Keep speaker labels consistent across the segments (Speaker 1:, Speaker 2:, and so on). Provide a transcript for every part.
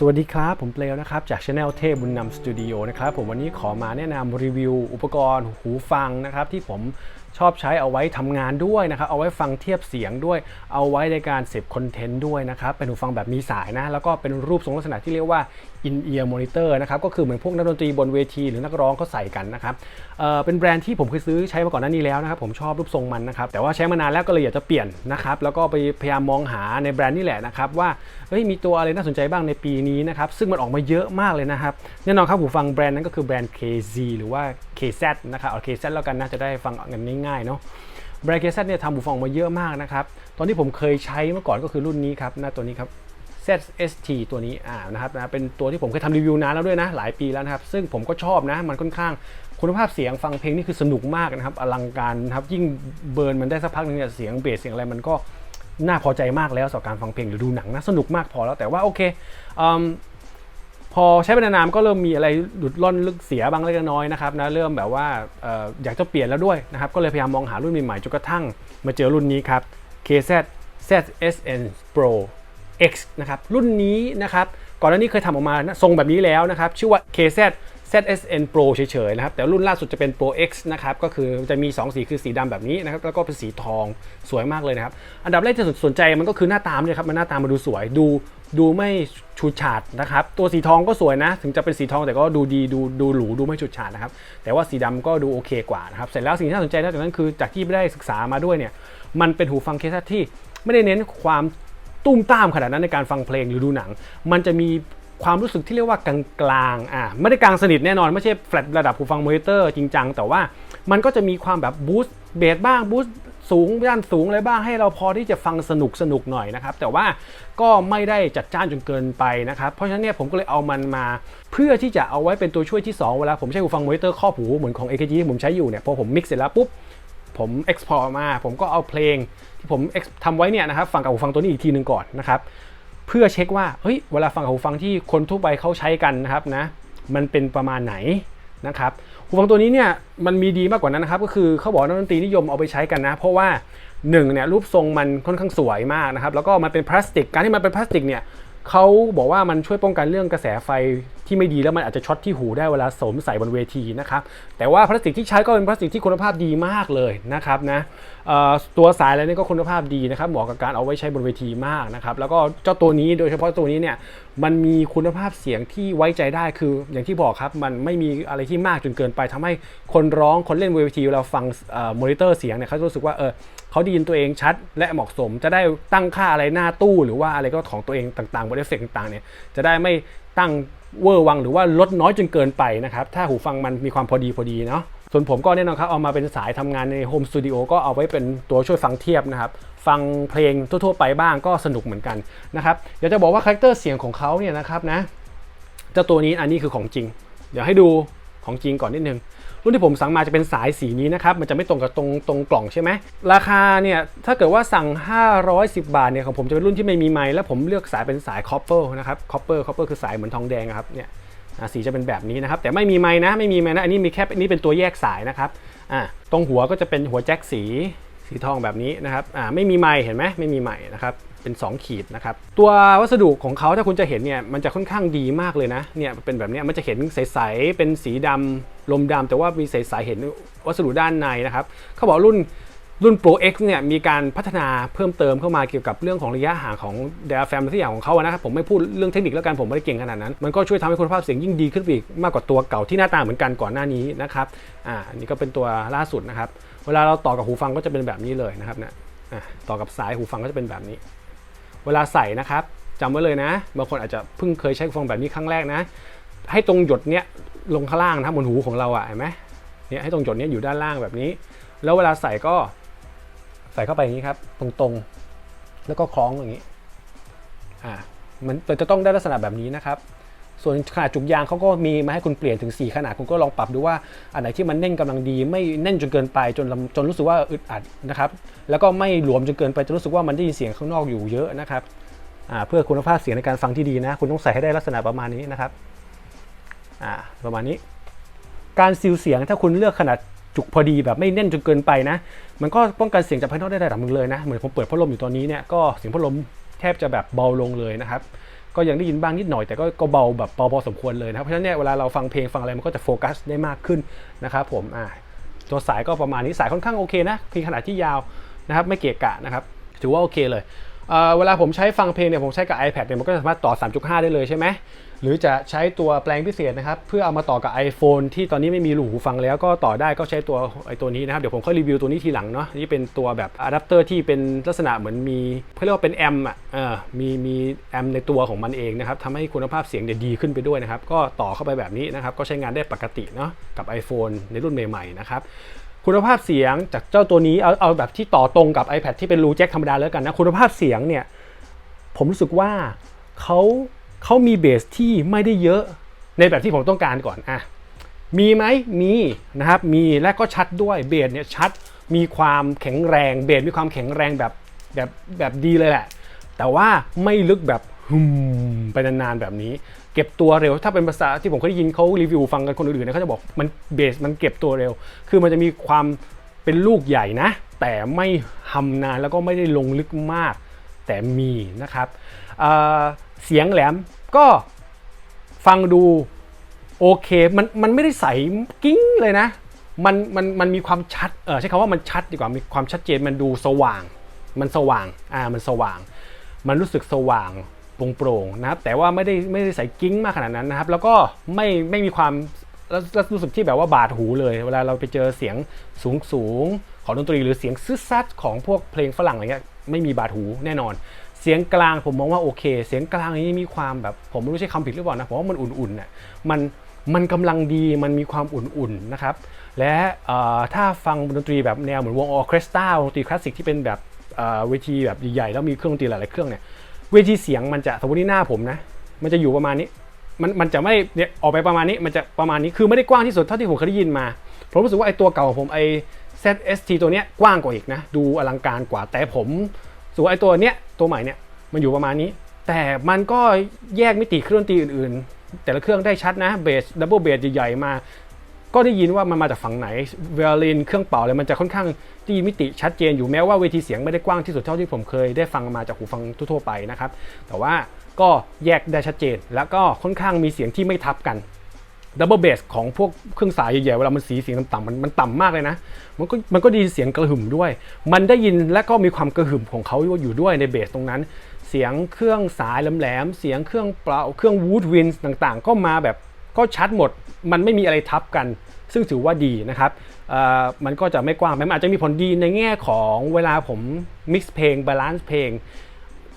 Speaker 1: สวัสดีครับ ผมเปลวนะครับ จาก Channel เทพบุญนำสตูดิโอนะครับผมวันนี้ขอมาแนะนำรีวิวอุปกรณ์หูฟังนะครับ ที่ผม ชอบใช้เอาไว้ทำงานด้วยนะครับเอาไว้ฟังเทียบเสียงด้วย เอาไว้ในการเสพคอนเทนต์ด้วยนะครับเป็นหูฟังแบบมีสายนะ แล้วก็เป็นรูปทรงลักษณะที่เรียกว่า in ear monitor นะครับก็คือเหมือนพวกนักดนตรีบนเวทีหรือนักร้องเขาใส่กันนะครับเอ่อเป็นแบรนด์ที่ผมเคยซื้อใช้มาก่อนหน้านี้แล้วนะครับผมชอบรูปทรงมันนะครับแต่ว่าใช้มานานแล้วก็เลยอยากจะเปลี่ยนนะครับแล้วก็ไปพยายามมองหาในแบรนด์นี่แหละนะครับว่าเฮ้ยมีตัวอะไรน่าสนใจบ้างในปีนี้นะครับซึ่งมันออกมาเยอะมากเลยนะครับแน่นอนครับหูฟังแบรนด์นั้นก็คือแบรนด์ KZ หรือว่า KZ นะครับเอา KZ แล้วกันนะจะได้ฟังกันง่ายๆเนาะแบรนด์ KZ เนี่ยทำหูฟังมาเยอะมากนะครับ ตอนที่ผมเคยใช้เมื่อก่อนก็คือรุ่นนี้ครับหน้าตัวนี้ครับ ZST ตัวนี้อ่านะครับนะเป็นตัวที่ผมเคยทำรีวิวนานแล้วด้วยนะ หลายปีแล้วนะครับ ซึ่งผมก็ชอบนะ มันค่อนข้างคุณภาพเสียงฟังเพลงนี่คือสนุกมากนะครับ อลังการนะครับ ยิ่งเบิร์นมันได้สักพักหนึงเนี่ยเสียงเบสเสียงอะไรมันก็น่าพอใจมากแล้วสำหรับการฟังเพลงหรือดูหนังนะสนุกมากพอแล้วแต่ว่าโอเค อืมพอใช้ไปนานๆก็เริ่มมีอะไรหลุดล่อนลึกเสียบ้างเล็กน้อยนะครับนะเริ่มแบบว่าอออยากจะเปลี่ยนแล้วด้วยนะครับก็เลยพยายามมองหารุ่นใหม่ๆจนกระทั่งมาเจอรุ่นนี้ครับ KZ ZSN Pro X นะครับรุ่นนี้นะครับก่อนหน้านี้เคยทำออกมาทรงแบบนี้แล้วนะครับชื่อว่า KZ ZSN Pro เฉยๆนะครับแต่รุ่นล่าสุดจะเป็น Pro X นะครับก็คือจะมี 2 สีคือสีดำแบบนี้นะครับแล้วก็เป็นสีทองสวยมากเลยนะครับ อันดับแรกที่สนใจมันก็คือหน้าตามเลยครับมันหน้าตามาดูสวยดูดูไม่ฉูดฉาดนะครับ ตัวสีทองก็สวยนะ ถึงจะเป็นสีทองแต่ก็ดูดีดูดูหรูดูไม่ฉูดฉาดนะครับ แต่ว่าสีดำก็ดูโอเคกว่านะครับ เสร็จแล้วสิ่งที่น่าสนใจนอกจากนั้นคือจากที่ได้ศึกษามาด้วยเนี่ย มันเป็นหูฟังเคสที่ไม่ได้เน้นความตุ้มตามขนาดนั้นในการฟังเพลงหรือดูหนัง มันจะมี ความรู้สึกที่เรียกว่ากลางๆอะไม่ได้กลางสนิทแน่นอน ไม่ใช่แฟลตระดับหูฟังมอนิเตอร์จริงจังแต่ว่ามันก็จะมีความแบบบูสต์เบสบ้างบูสต์สูงด้านสูงอะไรบ้างให้เราพอที่จะฟังสนุกสนุกหน่อยนะครับ แต่ว่าก็ไม่ได้จัดจ้านจนเกินไปนะครับ เพราะฉะนั้นเนี่ยผมก็เลยเอามันมา เพื่อที่จะเอาไว้เป็นตัวช่วยที่ 2 เวลาผมใช้หูฟังมอนิเตอร์ครอบหูเหมือนของ AKG ที่ผมใช้อยู่เนี่ยพอผมมิกซ์เสร็จแล้วปุ๊บผม export มา ผมก็เอาเพลงที่ผมทำไว้เนี่ยนะครับฟังกับหูฟังตัวนี้อีกทีหนึ่งก่อนนะครับ เพื่อเช็คว่าเฮ้ยเวลาฟังหูฟังที่คนทั่วไปเขาใช้กันนะครับนะมันเป็นประมาณไหนนะครับหูฟังตัวนี้เนี่ยมันมีดีมากกว่านั้นนะครับ ก็คือเขาบอกนักดนตรีนิยมเอาไปใช้กันนะ เพราะว่าหนึ่งเนี่ยรูปทรงมันค่อนข้างสวยมากนะครับ แล้วก็มันเป็นพลาสติกการที่มันเป็นพลาสติกเนี่ยเขาบอกว่ามันช่วยป้องกันเรื่องกระแสไฟ ที่ไม่ดีแล้วมันอาจจะช็อตที่หูได้เวลาสวมใส่บนเวทีนะครับแต่ว่าพลาสติกที่ใช้ก็เป็นพลาสติกที่คุณภาพดีมากเลยนะครับนะตัวสายอะไรนี่ก็คุณภาพดีนะครับเหมาะกับการเอาไว้ใช้บนเวทีมากนะครับแล้วก็เจ้าตัวนี้โดยเฉพาะตัวนี้เนี่ยมันมีคุณภาพเสียงที่ไว้ใจได้คืออย่างที่บอกครับมันไม่มีอะไรที่มากจนเกินไปทำให้คนร้องคนเล่นเวทีเวลาฟังมอนิเตอร์เสียงเนี่ยเขาจะรู้สึกว่าเออเขาได้ยินตัวเองชัดและเหมาะสม จะได้ตั้งค่าอะไรหน้าตู้ หรือว่าอะไรก็ของตัวเองต่างๆบนเอฟเฟกต่างๆเนี่ยจะได้ไม่ตั้ง เวอร์วังหรือว่าลดน้อยจนเกินไปนะครับ ถ้าหูฟังมันมีความพอดีพอดีเนาะส่วนผมก็แน่นอนครับเอามาเป็นสายทำงานในโฮมสตูดิโอก็เอาไว้เป็นตัวช่วยฟังเทียบนะครับ ฟังเพลงทั่วๆไปบ้างก็สนุกเหมือนกันนะครับอยากจะบอกว่าคาแรคเตอร์เสียงของเขาเนี่ยนะครับนะเจ้าตัวนี้อันนี้คือของจริง เดี๋ยวให้ดูของจริงก่อนนิดนึง รุ่นที่ผมสั่งมาจะเป็นสายสีนี้นะครับ มันจะไม่ตรงกับตรงตรงกล่องใช่ไหม ราคาเนี่ยถ้าเกิดว่าสั่ง 510 บาทเนี่ยของผมจะเป็นรุ่นที่ไม่มีไม้แล้วผมเลือกสายเป็นสายคอปเปอร์นะครับคอปเปอร์คอปเปอร์คือสายเหมือนทองแดงครับเนี่ยสีจะเป็นแบบนี้นะครับ แต่ไม่มีไม้นะไม่มีไม้นะอันนี้มีแค่อันนี้เป็นตัวแยกสายนะครับอะตรงหัวก็จะเป็นหัวแจ็คสีสีทองแบบนี้นะครับอ่าไม่มีไม้เห็นไหมไม่มีไม้นะครับ เป็น 2 ขีดนะครับ ตัววัสดุของเขาถ้าคุณจะเห็นเนี่ยมันจะค่อนข้างดีมากเลยนะเนี่ยเป็นแบบนี้มันจะเห็นใสๆเป็นสีดำลมดำแต่ว่ามีใสๆเห็นวัสดุด้านในนะครับเขาบอกรุ่นรุ่น Pro X เนี่ยมีการพัฒนาเพิ่มเติมเข้ามาเกี่ยวกับเรื่องของระยะห่างของ diaphragm ทุกอย่างของเขาอะนะครับผมไม่พูดเรื่องเทคนิคแล้วกันผมไม่ได้เก่งขนาดนั้น มันก็ช่วยทำให้คุณภาพเสียงยิ่งดีขึ้นอีกมากกว่าตัวเก่าที่หน้าตาเหมือนกันก่อนหน้านี้นะครับอ่าอันนี้ก็เป็นตัวล่าสุดนะครับ เวลาเราต่อกับหูฟังก็จะเป็นแบบนี้เลยนะครับเนี่ยต่อกับสายหูฟังก็จะเป็นแบบนี้ เวลาใส่นะครับจำไว้เลยนะ บางคนอาจจะเพิ่งเคยใช้ฟองแบบนี้ครั้งแรกนะ ให้ตรงหยดเนี้ยลงข้างล่างนะบนหูของเราอะเห็นไหมเนี่ยให้ตรงหยดเนี้ยอยู่ด้านล่างแบบนี้ แล้วเวลาใส่ก็ใส่เข้าไปอย่างนี้ครับ ตรงๆ แล้วก็คล้องอย่างนี้อ่ามันจะต้องได้ลักษณะแบบนี้นะครับ ส่วนขนาดจุกยางเขาก็มีมาให้คุณเปลี่ยนถึง 4 ขนาดคุณก็ลองปรับดูว่าอันไหนที่มันแน่นกำลังดี ไม่แน่นจนเกินไปจนจนรู้สึกว่าอึดอัดนะครับแล้วก็ไม่หลวมจนเกินไปจนรู้สึกว่ามันได้ยินเสียงข้างนอกอยู่เยอะนะครับเพื่อคุณภาพเสียงในการฟังที่ดีนะ คุณต้องใส่ให้ได้ลักษณะประมาณนี้นะครับประมาณนี้ การซีลเสียงถ้าคุณเลือกขนาดจุกพอดีแบบไม่แน่นจนเกินไปนะ มันก็ป้องกันเสียงจากภายนอกได้ระดับหนึงเลยนะ เหมือนผมเปิดพัดลมอยู่ตอนนี้เนี่ยก็เสียงพัดลมแทบจะแบบเบาลงเลยนะครับ ก็ยังได้ยินบ้างนิดหน่อยแต่ก็กเบาแบบเบาพอสมควรเลยนะครับเพราะฉะนั้นเนี่ยเวลาเราฟังเพลงฟังอะไรมันก็จะโฟกัสได้มากขึ้นนะครับผมอ่าตัวสายก็ประมาณนี้สายค่อนข้างโอเคนะเพียงขนาดที่ยาวนะครับไม่เกะกะนะครับถือว่าโอเคเลย เเวลาผมใช้ฟังเพลงเนี่ยผมใช้กับ iPad เนี่ยมันก็สามารถต่อ 3.5 ได้เลยใช่ไหมหรือจะใช้ตัวแปลงพิเศษนะครับเพื่อเอามาต่อกับ iPhone ที่ตอนนี้ไม่มีรูหูฟังแล้วก็ต่อได้ก็ใช้ตัวไอตัวนี้นะครับ เดี๋ยวผมค่อยรีวิวตัวนี้ทีหลังเนาะนี่เป็นตัวแบบอะแดปเตอร์ที่เป็นลักษณะเหมือนมีเขาเรียกว่าเป็นแอมอะเออมีมีแอมในตัวของมันเองนะครับทำให้คุณภาพเสียงเนี่ยดีขึ้นไปด้วยนะครับก็ต่อเข้าไปแบบนี้นะครับก็ใช้งานได้ปกติเนาะกับ iPhone ในรุ่นใหม่ๆนะครับ คุณภาพเสียงจากเจ้าตัวนี้เอาเอาแบบที่ต่อตรงกับ iPad ที่เป็นรูแจ็คธรรมดาแล้วกันนะ คุณภาพเสียงเนี่ย ผมรู้สึกว่าเขาเขามีเบสที่ไม่ได้เยอะในแบบที่ผมต้องการก่อนอะมีไหมมีนะครับมีและก็ชัดด้วยเบสเนี่ยชัดมีความแข็งแรงเบสมีความแข็งแรงแบบแบบแบบดีเลยแหละ แต่ว่าไม่ลึกแบบฮึมไปนานๆแบบนี้ เก็บตัวเร็ว ถ้าเป็นภาษาที่ผมเคยได้ยินเขารีวิวฟังกันคนอื่นๆเนี่ยเขาจะบอกมันเบสมันเก็บตัวเร็ว คือมันจะมีความเป็นลูกใหญ่นะ แต่ไม่หำนานแล้วก็ไม่ได้ลงลึกมาก แต่มีนะครับเเสียงแหลมก็ฟังดูโอเคมันมันไม่ได้ใสกิ้งเลยนะ มันมันมันมีความชัดเออใช้คำว่ามันชัดดีกว่ามีความชัดเจนมันดูสว่าง มันสว่างอ่ามันสว่าง มันรู้สึกสว่าง โปร่งๆนะครับแต่ว่าไม่ได้ไม่ได้ใส่กิ้งมากขนาดนั้นนะครับ แล้วก็ไม่ไม่มีความรู้สึกที่แบบว่าบาดหูเลย เวลาเราไปเจอเสียงสูงสูงๆของดนตรีหรือเสียงซึดซัดของพวกเพลงฝรั่งอะไรเงี้ยไม่มีบาดหูแน่นอน เสียงกลางผมมองว่าโอเค เสียงกลางนี้มีความแบบ ผมไม่รู้ใช่คำผิดหรือเปล่านะผมว่ามันอุ่นๆน่ะมันมันกำลังดีมันมีความอุ่นๆนะครับ และถ้าฟังดนตรีแบบแนวเหมือนวงออเคสตราดนตรีคลาสสิกที่เป็นแบบเวทีแบบใหญ่ๆแล้วมีเครื่องดนตรีหลายๆเครื่องเนี่ย เวทีเสียงมันจะสมมตินี่หน้าผมนะ มันจะอยู่ประมาณนี้ มันมันจะไม่เนี่ยออกไปประมาณนี้ มันจะประมาณนี้ คือไม่ได้กว้างที่สุดเท่าที่ผมเคยได้ยินมา ผมรู้สึกว่าไอ้ตัวเก่าของผมไอ้ ZST ตัวเนี้ยกว้างกว่าอีกนะ ดูอลังการกว่า แต่ผมสึกว่าไอ้ตัวเนี้ยตัวใหม่เนี่ยมันอยู่ประมาณนี้ แต่มันก็แยกมิติเครื่องดนตรีอื่น ๆ แต่ละเครื่องได้ชัดนะ เบสดับเบิลเบสใหญ่ๆมา ก็ได้ยินว่ามันมาจากฝั่งไหนเวลลินเครื่องเป่าอะไรมันจะค่อนข้างที่มิติชัดเจนอยู่แม้ว่าเวทีเสียงไม่ได้กว้างที่สุดเท่าที่ผมเคยได้ฟังมาจากหูฟังทั่วไปนะครับ แต่ว่าก็แยกได้ชัดเจน แล้วก็ค่อนข้างมีเสียงที่ไม่ทับกันดับเบิลเบสของพวกเครื่องสายใหญ่ๆเวลามันสีเสียงต่ำๆมันมันต่ำมากเลยนะ มันก็มันก็ไดีเสียงกระหึ่มด้วย มันได้ยินและก็มีความกระหึ่มของเขาอยู่ด้วยในเบสตรงนั้น เสียงเครื่องสายแหลมๆเสียงเครื่องเปล่าเครื่องวูดวินต่างๆ ก็มาแบบก็ชัดหมด มันไม่มีอะไรทับกัน ซึ่งถือว่าดีนะครับมันก็จะไม่กว้างไปมันอาจจะมีผลดีในแง่ของเวลาผมมิกซ์เพลงบาลานซ์เพลง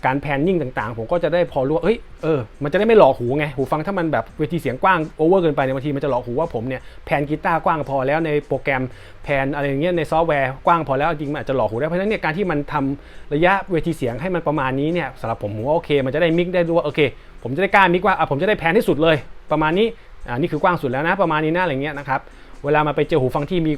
Speaker 1: การแพนนิ่งต่างๆ ผมก็จะได้พอรู้ว่าเอ้ยเออมันจะได้ไม่หลอกหูไงหูฟังถ้ามันแบบเวทีเสียงกว้างโอเวอร์เกินไปเนี่ยบางทีมันจะหลอกหูว่าผมเนี่ยแพนกีตาร์กว้างพอแล้วในโปรแกรมแพนอะไรอย่างเงี้ยในซอฟต์แวร์กว้างพอแล้วจริงมันอาจจะหลอกหูได้เพราะฉะนั้นเนี่ยการที่มันทำระยะเวทีเสียงให้มันประมาณนี้เนี่ยสำหรับผมผมว่าโอเค มันจะได้มิกได้รู้ว่าโอเค ผมจะได้กล้ามิกว่าอะผมจะได้แพนที่สุดเลย ประมาณนี้ อ่านี่คือกว้างสุดแล้วนะประมาณนี้นะอะไรเงี้ยนะครับเวลามาไปเจอหูฟังที่มี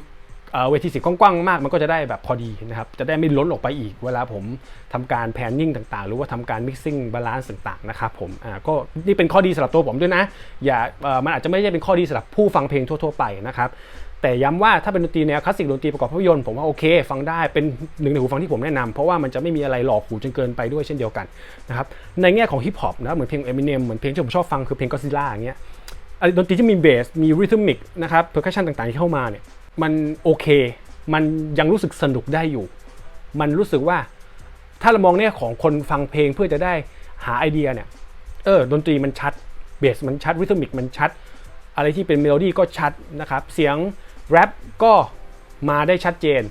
Speaker 1: เวทีเสียงกว้างๆมากมันก็จะได้แบบพอดีนะครับจะได้ไม่ล้นออกไปอีก เวลาผมทำการแพนนิ่งต่างๆ หรือว่าทำการมิกซิ่งบาลานซ์ต่างๆนะครับผมอ่าก็นี่เป็นข้อดีสำหรับตัวผมด้วยนะอย่ามันอาจจะไม่ใช่เป็นข้อดีสำหรับผู้ฟังเพลงทั่วๆไปนะครับแต่ย้ำว่าถ้าเป็นดนตรีแนวคลาสสิกดนตรีประกอบภาพยนตร์ผมว่าโอเคฟังได้เป็นหนึ่งในหูฟังที่ผมแนะนำเพราะว่ามันจะไม่มีอะไรหลอกหูจนเกินไปด้วยเช่นเดียวกันนะครับในแง่ของฮิปฮอปนะเหมือนเพลง Eminem เหมือนเพลงที่ผมชอบฟังคือเพลง Godzilla อย่างเงี้ย ดนตรีที่มีเบส มีริทึมิกนะครับเพอร์คัชชันต่างๆที่เข้ามาเนี่ยมันโอเค มันยังรู้สึกสนุกได้อยู่ มันรู้สึกว่าถ้าเรามองเนี่ยของคนฟังเพลงเพื่อจะได้หาไอเดียเนี่ยเออดนตรีมันชัดเบสมันชัดริทึมิกมันชัด อะไรที่เป็นเมโลดี้ก็ชัดนะครับเสียงแรปก็มาได้ชัดเจน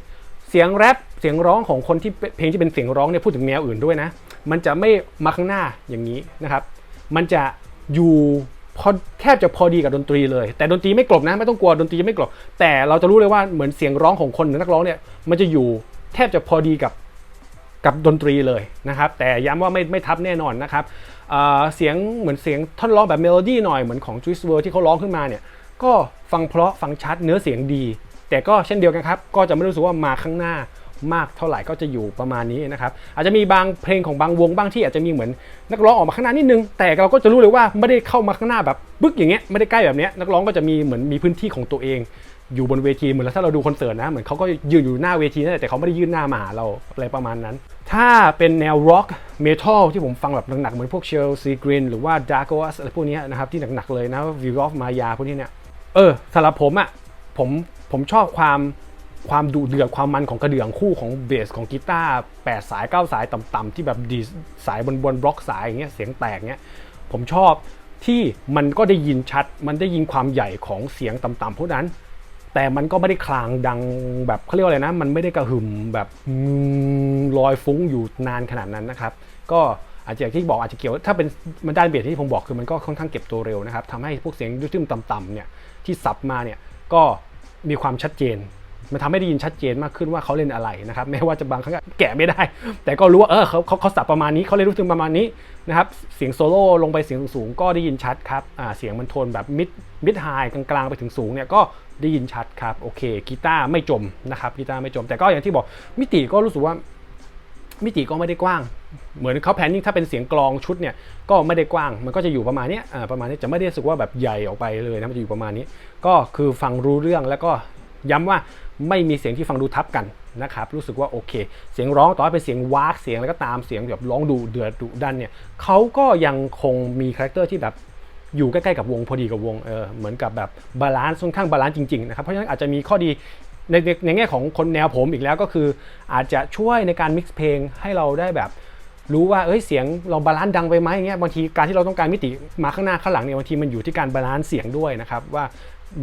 Speaker 1: เสียงแรปเสียงร้องของคนที่เป็นเพลงที่เป็นเสียงร้องเนี่ยพูดถึงแนวอื่นด้วยนะ มันจะไม่มาข้างหน้าอย่างนี้นะครับ มันจะอยู่ พอแทบจะพอดีกับดนตรีเลย แต่ดนตรีไม่กลบนะไม่ต้องกลัวดนตรีไม่กลบ แต่เราจะรู้เลยว่าเหมือนเสียงร้องของคนหรือนักร้องเนี่ยมันจะอยู่แทบจะพอดีกับกับดนตรีเลยนะครับ แต่ย้ำว่าไม่ไม่ทับแน่นอนนะครับเเสียงเหมือนเสียงท่อนร้องแบบเมโลดี้หน่อยเหมือนของ Juice WRLD ที่เขาร้องขึ้นมาเนี่ยก็ฟังเพราะฟังชัดเนื้อเสียงดี แต่ก็เช่นเดียวกันครับ ก็จะไม่รู้สึกว่ามาข้างหน้า มากเท่าไหร่ก็จะอยู่ประมาณนี้นะครับอาจจะมีบางเพลงของบางวงบ้างที่อาจจะมีเหมือนนักร้องออกมาข้างหน้านิดนึง แต่เราก็จะรู้เลยว่าไม่ได้เข้ามาข้างหน้าแบบบึ๊กอย่างเงี้ยไม่ได้ใกล้แบบเนี้ยนักร้องก็จะมีเหมือนมีพื้นที่ของตัวเองอยู่บนเวทีเหมือนถ้าเราดูคอนเสิร์ตนะเหมือนเขาก็ยืนอยู่หน้าเวทีนั่นแหละแต่เขาไม่ได้ยื่นหน้ามาหาเราอะไรประมาณนั้น ถ้าเป็นแนวร็อกเมทัลที่ผมฟังแบบหนักๆเหมือนพวกเชลซีกรีนหรือว่าดาร์ก s อะไรพวกเนี้ยนะครับที่หนักๆเลยนะวิวอฟมายาพวกนี้เนี่ยเออสำหรับผมอะผมผมชอบความ ความดุเดือดความมันของกระเดื่องคู่ของเบสของกีตาร์8สาย9สายต่ำๆที่แบบดีสายบนบนบล็อกสายอย่างเงี้ยเสียงแตกเงี้ยผมชอบที่มันก็ได้ยินชัด มันได้ยินความใหญ่ของเสียงต่ำๆพวกนั้น แต่มันก็ไม่ได้คลางดังแบบเขาเรียกว่าอะไรนะ มันไม่ได้กระหึ่มแบบลอยฟุ้งอยู่นานขนาดนั้นนะครับ ก็อาจจะอย่างที่บอกอาจจะเกี่ยวถ้าเป็นมันด้านเบสที่ผมบอกคือมันก็ค่อนข้างเก็บตัวเร็วนะครับทำให้พวกเสียงดุ้มต่ำๆเนี่ยที่สับมาเนี่ยก็มีความชัดเจน มันทำให้ได้ยินชัดเจนมากขึ้นว่าเขาเล่นอะไรนะครับแม้ว่าจะบางครั้งแกะไม่ได้ แต่ก็รู้ว่าเออเขาเขาเขาสับประมาณนี้เขาเล่นรู้ถึงประมาณนี้นะครับเสียงโซโล่ลงไปเสียงสูงก็ได้ยินชัดครับอ่าเสียงมันโทนแบบมิดมิดไฮกลางๆไปถึงสูงเนี่ยก็ได้ยินชัดครับโอเคกีตาร์ไม่จมนะครับกีตาร์ไม่จม แต่ก็อย่างที่บอกมิติก็รู้สึกว่ามิติก็ไม่ได้กว้าง เหมือนเขาแพนนิ่งถ้าเป็นเสียงกลองชุดเนี่ยก็ไม่ได้กว้าง มันก็จะอยู่ประมาณนี้ประมาณนี้จะไม่ได้รู้สึกว่าแบบใหญ่ออกไปเลยนะมันจะอยู่ประมาณนี้ ก็คือฟังรู้เรื่องแล้วก็ ย้ำว่าไม่มีเสียงที่ฟังดูทับกันนะครับรู้สึกว่าโอเค เสียงร้องต่อให้เป็นเสียงวากเสียงอะไรก็ตามเสียงแบบร้องดูเดือดดุดันเนี่ยเขาก็ยังคงมีคาแรคเตอร์ที่แบบอยู่ใกล้ๆกับวงพอดีกับวงเออเหมือนกับแบบบาลานซ์ค่อนข้างบาลานซ์จริงๆนะครับเพราะฉะนั้นอาจจะมีข้อดีในในในแง่ของคนแนวผมอีกแล้วก็คือ อาจจะช่วยในการมิกซ์เพลงให้เราได้แบบรู้ว่าเอ้ยเสียงเราบาลานซ์ดังไปไหมอย่างเงี้ยบางทีการที่เราต้องการมิติมาข้างหน้าข้างหลังเนี่ยบางทีมันอยู่ที่การบาลานซ์เสียงด้วยนะครับว่า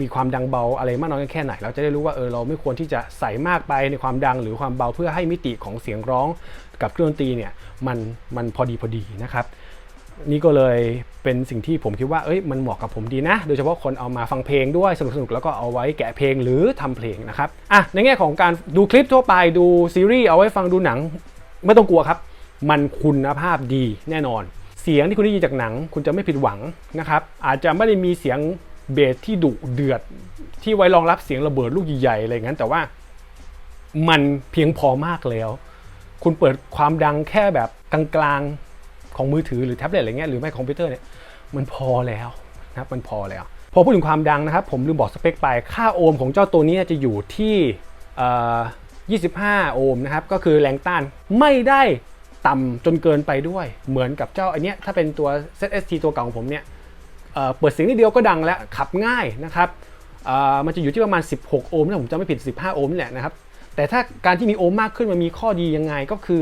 Speaker 1: มีความดังเบาอะไรมากน้อยแค่ไหน เราจะได้รู้ว่าเออเราไม่ควรที่จะใส่มากไปในความดังหรือความเบาเพื่อให้มิติของเสียงร้องกับเครื่องดนตรีเนี่ยมันมันพอดีพอดีนะครับนี่ก็เลยเป็นสิ่งที่ผมคิดว่าเอ้ยมันเหมาะกับผมดีนะ โดยเฉพาะคนเอามาฟังเพลงด้วยสนุกๆแล้วก็เอาไว้แกะเพลงหรือทำเพลงนะครับอะในแง่ของการดูคลิปทั่วไปดูซีรีส์เอาไว้ฟังดูหนังไม่ต้องกลัวครับ มันคุณภาพดีแน่นอน เสียงที่คุณได้ยินจากหนัง คุณจะไม่ผิดหวังนะครับอาจจะไม่ได้มีเสียง เบสที่ดุเดือดที่ไว้รองรับเสียงระเบิดลูกใหญ่ๆอะไรอย่างนั้น แต่ว่ามันเพียงพอมากแล้ว คุณเปิดความดังแค่แบบกลางๆของมือถือหรือแท็บเล็ตอะไรเงี้ยหรือไม่คอมพิวเตอร์เนี่ยมันพอแล้วนะครับมันพอแล้ว พอพูดถึงความดังนะครับ ผมลืมบอกสเปคไปค่าโอห์มของเจ้าตัวนี้จะอยู่ที่ 25 โอห์มนะครับ ก็คือแรงต้านไม่ได้ต่ำจนเกินไปด้วย เหมือนกับเจ้าอันเนี้ยถ้าเป็นตัว ZST ตัวเก่าของผมเนี่ย เปิดเสียงนิดเดียวก็ดังแล้วขับง่ายนะครับมันจะอยู่ที่ประมาณ 16 โอห์มถ้าผมจำไม่ผิด 15 โอห์มนี่แหละนะครับ แต่ถ้าการที่มีโอห์มมากขึ้นมันมีข้อดียังไงก็คือ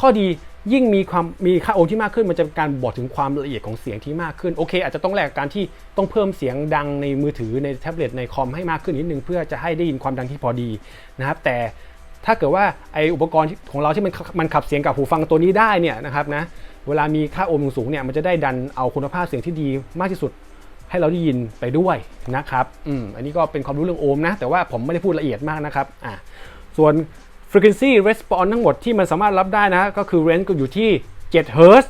Speaker 1: ข้อดียิ่งมีความมีค่าโอห์มที่มากขึ้น มันจะเป็นการบอกถึงความละเอียดของเสียงที่มากขึ้นโอเค อาจจะต้องแลกกับการที่ต้องเพิ่มเสียงดังในมือถือในแท็บเล็ตในคอมให้มากขึ้นนิดนึงเพื่อจะให้ได้ยินความดังที่พอดีนะครับ แต่ถ้าเกิดว่าไออุปกรณ์ของเราที่มันมันขับเสียงกับหูฟังตัวนี้ได้เนี่ยนะครับนะ เวลามีค่าโอห์มสูงเนี่ยมันจะได้ดันเอาคุณภาพเสียงที่ดีมากที่สุดให้เราได้ยินไปด้วยนะครับอืมอันนี้ก็เป็นความรู้เรื่องโอห์มนะ แต่ว่าผมไม่ได้พูดละเอียดมากนะครับอ่าส่วน frequency response ทั้งหมดที่มันสามารถรับได้นะ ก็คือ range ก็อยู่ที่7 Hz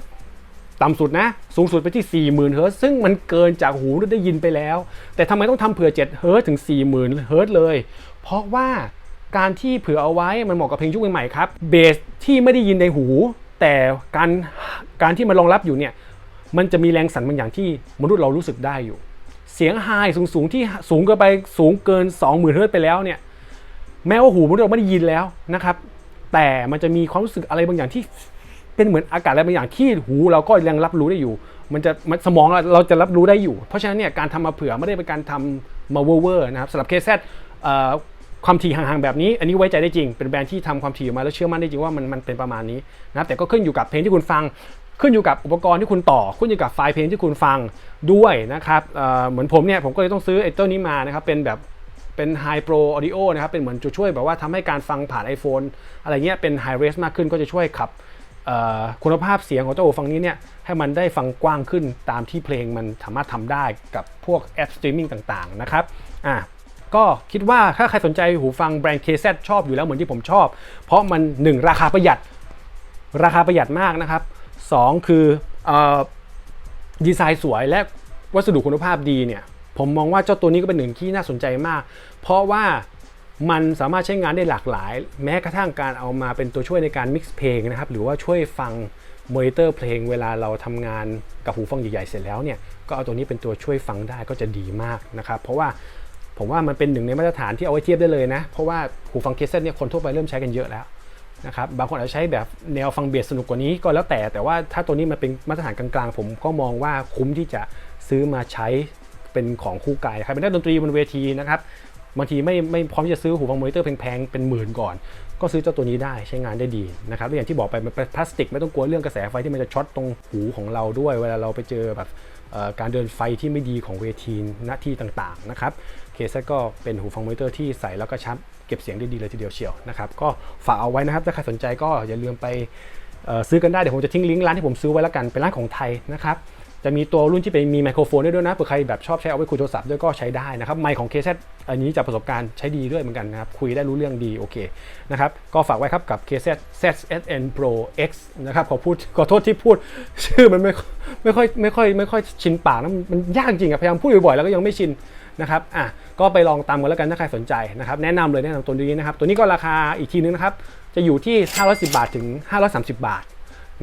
Speaker 1: ต่ำสุดนะ สูงสุดไปที่ 40,000 Hz ซึ่งมันเกินจากหูที่ได้ยินไปแล้ว แต่ทำไมต้องทำเผื่อ7 Hz ถึง 40,000 Hz เลย เพราะว่าการที่เผื่อเอาไว้มันเหมาะกับเพลงยุคใหม่ๆครับ เบสที่ไม่ได้ยินในหู แต่การการที่มันรองรับอยู่เนี่ยมันจะมีแรงสั่นบางอย่างที่มนุษย์เรารู้สึกได้อยู่ เสียงไฮสูงๆที่สูงเกินไปสูงเกิน 20,000เฮิร์ตไปแล้วเนี่ยแม้ว่าหูมนุษย์เราไม่ได้ยินแล้วนะครับ แต่มันจะมีความรู้สึกอะไรบางอย่างที่เป็นเหมือนอากาศอะไรบางอย่างที่หูเราก็ยังรับรู้ได้อยู่ มันจะมันสมองเราเราจะรับรู้ได้อยู่ เพราะฉะนั้นเนี่ยการทำมาเผื่อไม่ได้เป็นการทำมาเวอร์นะครับสำหรับเคสแซ ความถี่ห่างๆแบบนี้ อันนี้ไว้ใจได้จริง เป็นแบรนด์ที่ทำความถี่ออกมาแล้วเชื่อมั่นได้จริงว่ามันมันเป็นประมาณนี้นะครับแต่ก็ขึ้นอยู่กับเพลงที่คุณฟัง ขึ้นอยู่กับอุปกรณ์ที่คุณต่อ ขึ้นอยู่กับไฟล์เพลงที่คุณฟังด้วยนะครับเเหมือนผมเนี่ยผมก็เลยต้องซื้อไอ้ตัวนี้มานะครับเป็นแบบเป็น High Pro Audio นะครับเป็นเหมือนจะช่วยแบบว่าทำให้การฟังผ่าน iPhone อะไรเงี้ยเป็น High Res มากขึ้นก็จะช่วยขับคุณภาพเสียงของเจ้าหูฟังนี้เนี่ยให้มันได้ฟังกว้างขึ้นตามที่เพลงมันสามารถทำได้กับพวกแอปสตรีมมิ่งต่างๆนะครับอะ ก็คิดว่าถ้าใครสนใจหูฟังแบรนด์ KZ ชอบอยู่แล้วเหมือนที่ผมชอบ เพราะมัน 1 ราคาประหยัด ราคาประหยัดมากนะครับ 2 คืออดีไซน์สวยและวัสดุคุณภาพดีเนี่ย ผมมองว่าเจ้าตัวนี้ก็เป็นหนึ่งที่น่าสนใจมาก เพราะว่ามันสามารถใช้งานได้หลากหลาย แม้กระทั่งการเอามาเป็นตัวช่วยในการมิกซ์เพลงนะครับ หรือว่าช่วยฟังมอนิเตอร์เพลงเวลาเราทำงานกับหูฟังใหญ่ๆเสร็จแล้วเนี่ย ก็เอาตัวนี้เป็นตัวช่วยฟังได้ก็จะดีมากนะครับ เพราะว่า ผมว่ามันเป็นหนึ่งในมาตรฐานที่เอาไว้เทียบได้เลยนะ เพราะว่าหูฟังเคสเซตเนี่ยคนทั่วไปเริ่มใช้กันเยอะแล้วนะครับบางคนอาจจะใช้แบบแนวฟังเบสสนุกกว่านี้ก็แล้วแต่แต่ว่าถ้าตัวนี้มันเป็นมาตรฐานกลางๆ ผมก็มองว่าคุ้มที่จะซื้อมาใช้เป็นของคู่กายใครเป็นนักดนตรีบนเวทีนะครับบางทีไม่ไม่พร้อมที่จะซื้อหูฟังมอนิเตอร์แพงๆเป็นหมื่นก่อน ก็ซื้อเจ้าตัวนี้ได้ใช้งานได้ดีนะครับและอย่างที่บอกไปมันเป็นพลาสติกไม่ต้องกลัวเรื่องกระแสไฟที่มันจะช็อตตรงหูของเราด้วย เวลาเราไปเจอแบบการเดินไฟที่ไม่ดีของเวทีณที่ต่างๆนะครับ เคสก็เป็นหูฟังมอนิเตอร์ที่ใส่แล้วก็ชัดเก็บเสียงได้ดีเลยทีเดียวเชียวนะครับก็ฝากเอาไว้นะครับถ้าใครสนใจก็อย่าลืมไปซื้อกันได้เดี๋ยวผมจะทิ้งลิงก์ร้านที่ผมซื้อไว้แล้วกันเป็นร้านของไทยนะครับจะมีตัวรุ่นที่เป็นมีไมโครโฟนด้วยด้วยนะเผื่อใครแบบชอบใช้เอาไว้คุยโทรศัพท์ด้วยก็ใช้ได้นะครับไมค์ของ KZ อันนี้จากประสบการณ์ใช้ดีด้วยเหมือนกันนะครับคุยได้รู้เรื่องดีโอเคนะครับก็ฝากไว้ครับกับ KZ ZSN Pro X นะครับขอพูดขอโทษที่พูด ชื่อมันไม่ไม่ค่อยไม่ค่อยไม่ค่อยชินปากนะมันยากจริงอะพยายามพูดบ่อยๆแล้วก็ยังไม่ชิน นะครับอะก็ไปลองตามกันแล้วกันถ้าใครสนใจนะครับแนะนำเลยแนะนำตัวนี้นะครับตัวนี้ก็ราคาอีกทีนึงนะครับจะอยู่ที่ 510 บาทถึง 530 บาท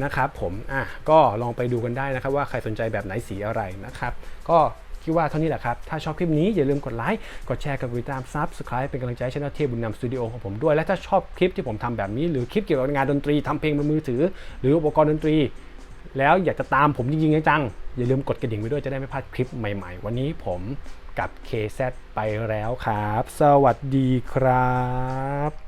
Speaker 1: นะครับผมอะก็ลองไปดูกันได้นะครับว่าใครสนใจแบบไหนสีอะไรนะครับก็คิดว่าเท่านี้แหละครับ ถ้าชอบคลิปนี้อย่าลืมกดไลค์ กดแชร์กดติดตาม Subscribe เป็นกำลังใจให้ช่องเทพบุญนำสตูดิโอของผมด้วย และถ้าชอบคลิปที่ผมทำแบบนี้ หรือคลิปเกี่ยวกับงานดนตรีทำเพลงบนมือถือ หรืออุปกรณ์ดนตรี แล้วอยากจะตามผมจริงๆจังๆอย่าลืมกดกระดิ่งไปด้วยจะได้ไม่พลาดคลิปใหม่ ๆ วันนี้ผม กับ KZ ไปแล้วครับ สวัสดีครับ